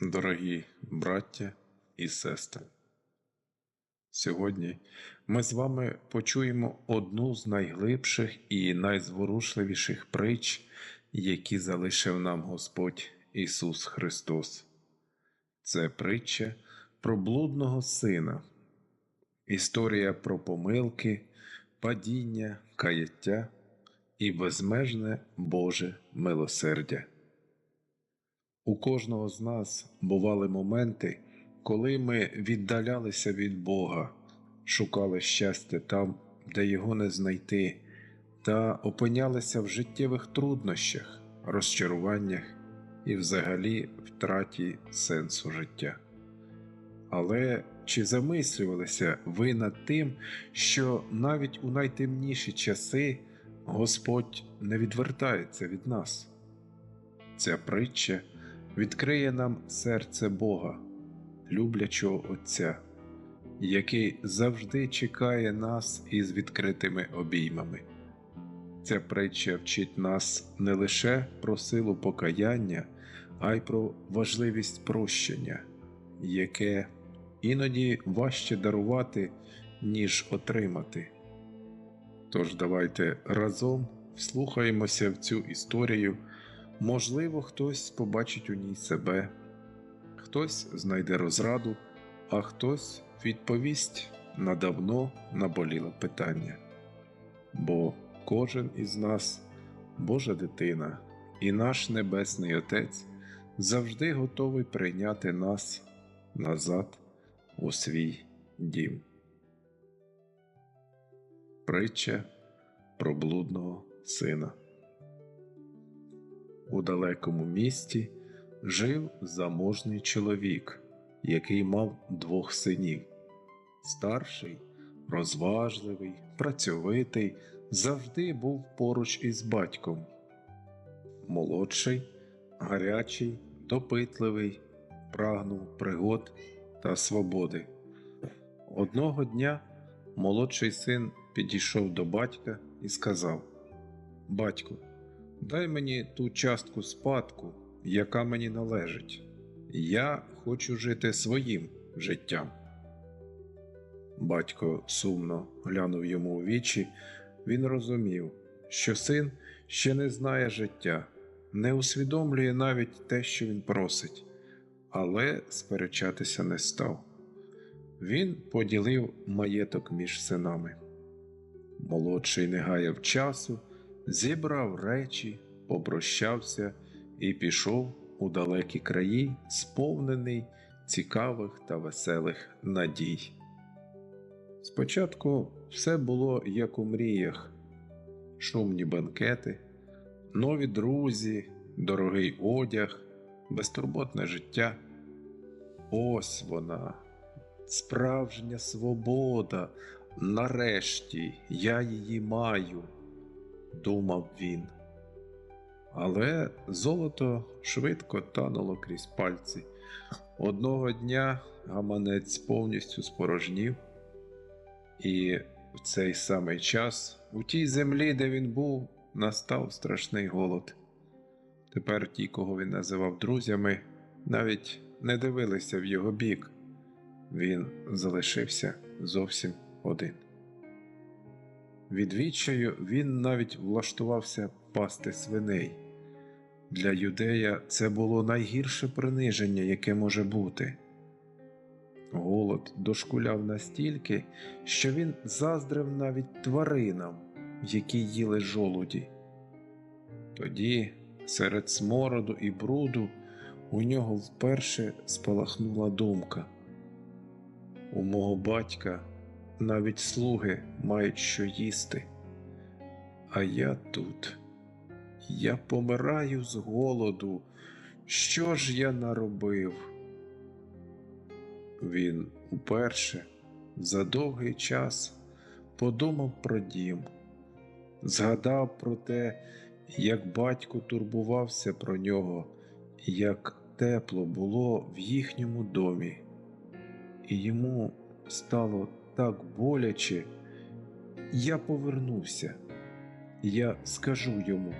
Дорогі браття і сестри, сьогодні ми з вами почуємо одну з найглибших і найзворушливіших притч, які залишив нам Господь Ісус Христос. Це притча про блудного сина, історія про помилки, падіння, каяття і безмежне Боже милосердя. У кожного з нас бували моменти, коли ми віддалялися від Бога, шукали щастя там, де його не знайти, та опинялися в життєвих труднощах, розчаруваннях і взагалі втраті сенсу життя. Але чи замислювалися ви над тим, що навіть у найтемніші часи Господь не відвертається від нас? Ця притча відкриє нам серце Бога, люблячого Отця, який завжди чекає нас із відкритими обіймами. Ця притча вчить нас не лише про силу покаяння, а й про важливість прощення, яке іноді важче дарувати, ніж отримати. Тож давайте разом вслухаємося в цю історію. Можливо, хтось побачить у ній себе, хтось знайде розраду, а хтось відповість на давно наболіле питання. Бо кожен із нас Божа дитина, і наш Небесний Отець завжди готовий прийняти нас назад у свій дім. Притча про блудного сина. У далекому місті жив заможний чоловік, який мав двох синів. Старший, розважливий, працьовитий, завжди був поруч із батьком. Молодший, гарячий, допитливий, прагнув пригод та свободи. Одного дня молодший син підійшов до батька і сказав: Батько, Дай мені ту частку спадку, яка мені належить. Я хочу жити своїм життям. Батько сумно глянув йому у вічі, він розумів, що син ще не знає життя, не усвідомлює навіть те, що він просить, але сперечатися не став. Він поділив маєток між синами. Молодший не гаяв часу зібрав речі, попрощався і пішов у далекі краї, сповнений цікавих та веселих надій. Спочатку все було як у мріях, шумні банкети, нові друзі, дорогий одяг, безтурботне життя. Ось вона, справжня свобода. Нарешті я її маю думав він. Але золото швидко тануло крізь пальці. Одного дня гаманець повністю спорожнів, і в цей самий час у тій землі, де він був, настав страшний голод. Тепер ті, кого він називав друзями, навіть не дивилися в його бік. Він залишився зовсім один. Від відчаю він навіть влаштувався пасти свиней. Для юдея це було найгірше приниження, яке може бути. Голод дошкуляв настільки, що він заздрив навіть тваринам, які їли жолуді. Тоді, серед смороду і бруду, у нього вперше спалахнула думка. У мого батька навіть слуги мають що їсти. А я тут, я помираю з голоду. Що ж я наробив? Він уперше за довгий час подумав про дім, згадав про те, як батько турбувався про нього, як тепло було в їхньому домі, і йому стало так боляче, я повернуся, я скажу йому,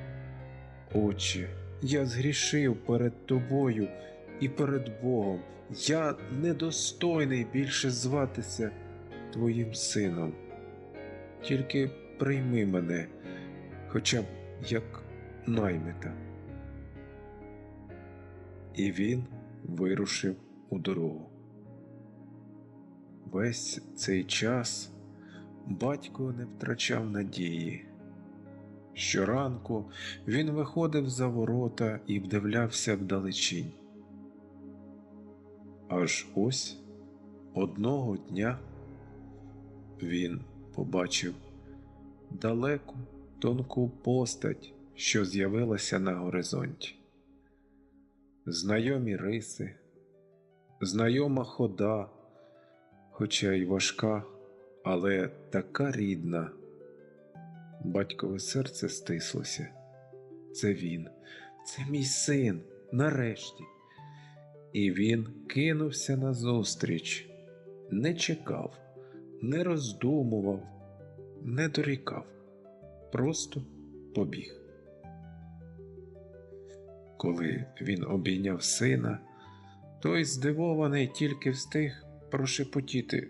Отче, я згрішив перед тобою і перед Богом. Я недостойний більше зватися твоїм сином. Тільки прийми мене, хоча б як наймита. І він вирушив у дорогу. Весь цей час батько не втрачав надії. Щоранку він виходив за ворота і вдивлявся вдалечінь. Аж ось одного дня він побачив далеку тонку постать, що з'явилася на горизонті. Знайомі риси, знайома хода, хоча й важка, але така рідна. Батькове серце стислося. Це він, це мій син, нарешті. І він кинувся назустріч, не чекав, не роздумував, не дорікав, просто побіг. Коли він обійняв сина, той здивований тільки встиг прошепотіти.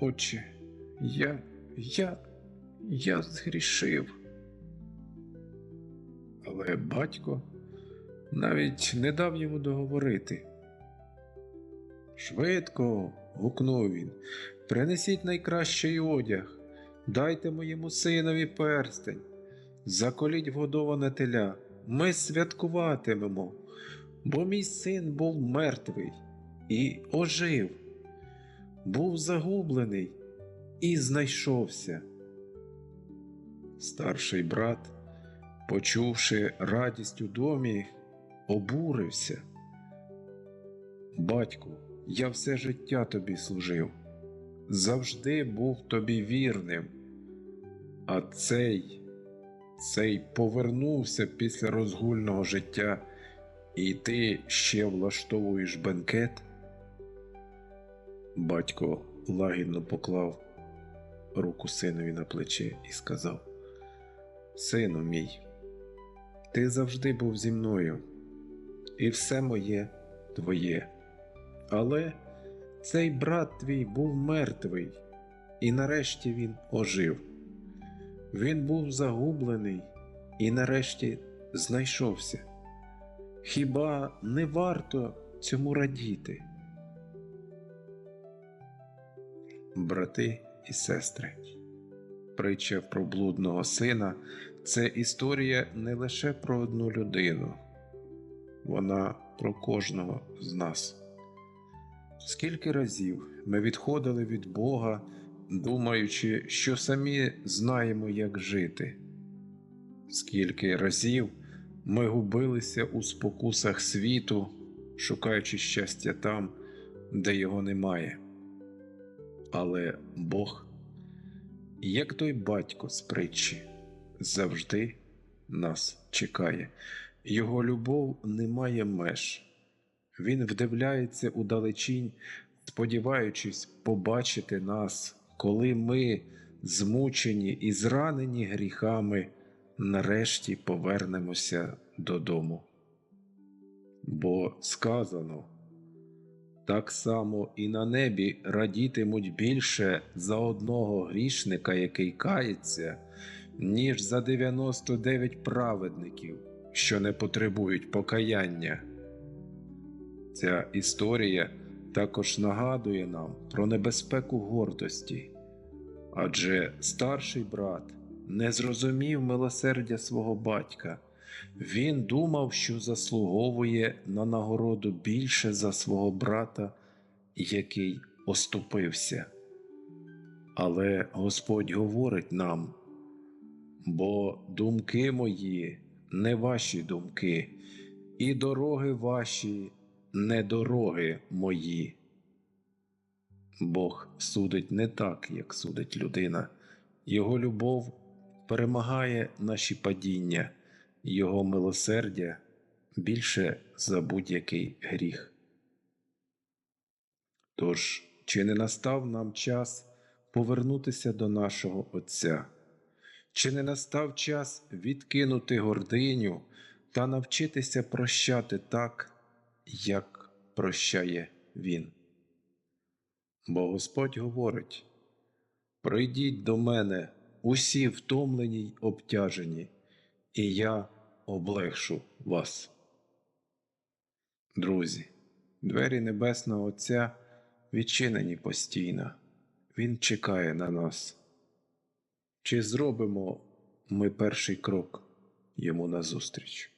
Отче, я, я, я згрішив. Але батько навіть не дав йому договорити. Швидко, гукнув він, принесіть найкращий одяг, дайте моєму синові перстень, заколіть вгодоване теля, ми святкуватимемо, бо мій син був мертвий і ожив, був загублений і знайшовся. Старший брат, почувши радість у домі, обурився. Батьку, я все життя тобі служив, завжди був тобі вірним, а цей, цей повернувся після розгульного життя, і ти ще влаштовуєш бенкет. Батько лагідно поклав руку синові на плече і сказав: Сину мій, ти завжди був зі мною, і все моє твоє. Але цей брат твій був мертвий, і нарешті він ожив. Він був загублений і нарешті знайшовся. Хіба не варто цьому радіти? Брати і сестри, притча про блудного сина це історія не лише про одну людину, вона про кожного з нас. Скільки разів ми відходили від Бога, думаючи, що самі знаємо, як жити, скільки разів ми губилися у спокусах світу, шукаючи щастя там, де його немає. Але Бог, як той батько з притчі, завжди нас чекає, Його любов не має меж. Він вдивляється у далечінь, сподіваючись побачити нас, коли ми, змучені і зранені гріхами, нарешті повернемося додому. Бо сказано, так само і на небі радітимуть більше за одного грішника, який кається, ніж за 99 праведників, що не потребують покаяння. Ця історія також нагадує нам про небезпеку гордості, адже старший брат не зрозумів милосердя свого батька. Він думав, що заслуговує на нагороду більше за свого брата, який оступився. Але Господь говорить нам, бо думки мої не ваші думки, і дороги ваші не дороги мої. Бог судить не так, як судить людина. Його любов перемагає наші падіння, Його милосердя більше за будь-який гріх. Тож, чи не настав нам час повернутися до нашого Отця? Чи не настав час відкинути гординю та навчитися прощати так, як прощає Він. Бо Господь говорить: Прийдіть до мене, усі втомлені й обтяжені, і я облегшу вас. Друзі, двері Небесного Отця відчинені постійно. Він чекає на нас. Чи зробимо ми перший крок йому назустріч?